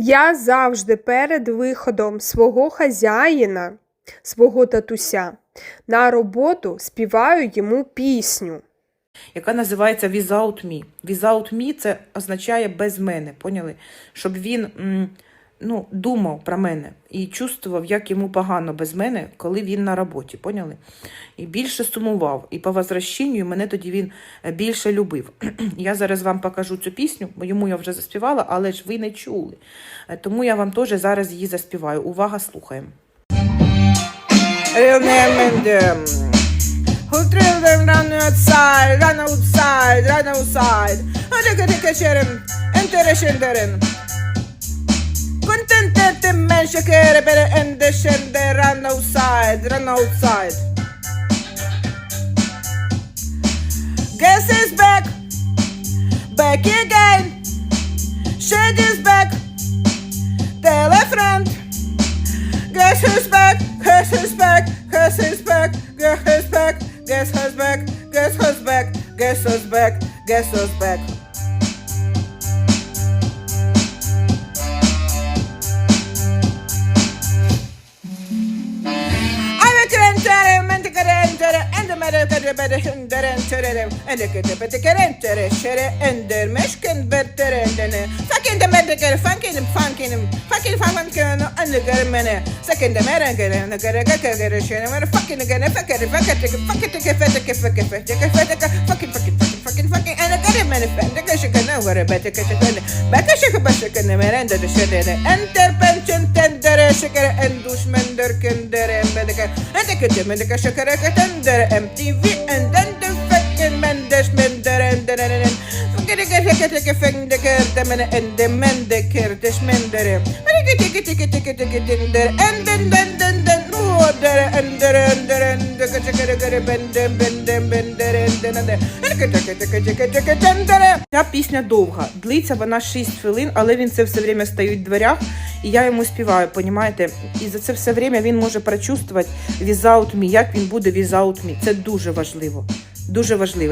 Я завжди перед виходом свого хазяїна, свого татуся, на роботу співаю йому пісню. яка називається Without Me. Without Me це означає без мене, поняли? Щоб він ну, думав про мене і чувствував, як йому погано без мене, коли він на роботі, поняли? І більше сумував. І по возвращенню мене тоді він е, більше любив. я зараз вам покажу цю пісню, бо йому я вже заспівала, але ж ви не чули. Е, Тому я вам теж зараз її заспіваю. Увага, слухаємо. Who threw them run outside, run outside, run outside. Hadi kaçarım, shakere better end the shit they run outside, run outside. Guess is back, back again. Shade is back, tell a friend. Guess who's back, guess who's back, guess who's back, guess who's back, guess who's back, guess who's back, guess who's back, guess who's back. Guess who's back. tere bere henderen tererim Eleke tepe tekeren tere şere endermeşken bertere dene Sakin de merdekere fankinim fankinim Fakir fankim kenu anlıgarım mene Sakin de meren gere ne gere gere gere şere Mere fakin gene fakiri fakatiki fakitiki fetiki fakir fetiki fetiki Fakin fakin fakin fakin fakin Ene gere mene fendeke şıkını vare beteke şıkını Beke şıkı başıkını meren dedi şedere Enter pençin tendere şekere enduş menderkin dere medeke Endeke de medeke şekereke tendere MTV enden de fekken mendeş mendere enderenen Gereke teke teke fendeke demene ende mende kerdeş mendere Gereke teke teke teke teke tendere enden dende Ця пісня довга, длиться вона 6 хвилин, але він це все время стоїть в дверях, і я йому співаю, понімаєте? І за це все время він може прочувствувати without як він буде without. Це дуже важливо. Дуже важливо.